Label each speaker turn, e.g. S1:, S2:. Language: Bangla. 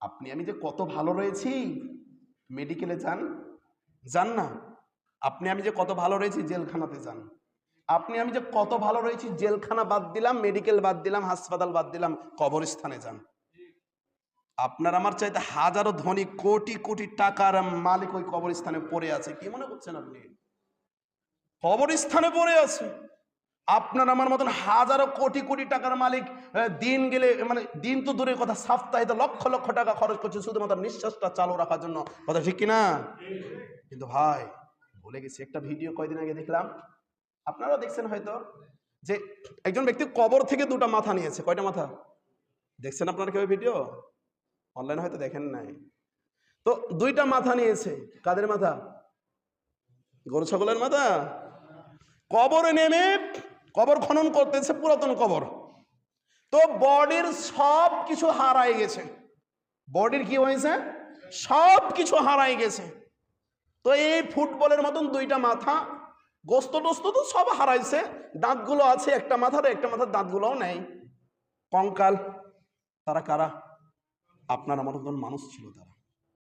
S1: আপনি, আমি যে কত ভালো রয়েছি মেডিকেলে যান যান না। আপনি, আমি যে কত ভালো রয়েছি, জেলখানাতে যান। আপনি, আমি যে কত ভালো রয়েছি, জেলখানা বাদ দিলাম মেডিকেল বাদ দিলাম, হাসপাতাল বাদ দিলাম, কবরস্থানে যান। আপনার আমার চাইতে হাজারো ধনী, কোটি কোটি টাকার মালিক ওই কবরস্থানে পড়ে আছে। কি মনে করছেন আপনি? কবরস্থানে পড়ে আছে। আপনার আমার মতন হাজারো কোটি কোটি টাকার মালিক দিন গেলে মানে দিন তো দূরের কথা সাপ্তাহিত লক্ষ লক্ষ টাকা খরচ করছে, শুধুমাত্র নিঃশ্বাসটা চালু রাখার জন্য। কথা ঠিক কিনা? কিন্তু ভাই, ভুলে গেছি, একটা ভিডিও কয়দিন আগে দেখলাম। আপনারাও দেখছেন হয়তো, যে একজন ব্যক্তি কবর থেকে দুটো মাথা নিয়েছে। কয়টা মাথা? দেখছেন আপনারা কেউ ভিডিও? অনলাইনে হয়তো দেখেন নাই। তো দুইটা মাথা নিয়েছে। কাদের মাথা? গরু, ছাগলের মাথা? কবরে নেমে কবর খনন করতেছে, পুরাতন কবর। তো বডির সব কিছু হারাই গেছে। বডির কি হয়েছে? সব কিছু হারাই গেছে। তো এই ফুটবলের মতন দুইটা মাথা, গোস্ত টোস্ত তো সব হারাইছে। দাঁতগুলো আছে একটা মাথার একটা মাথার দাঁতগুলোও নেই। কঙ্কাল, তারা কারা? আপনার আমার মতন মানুষ ছিল তারা।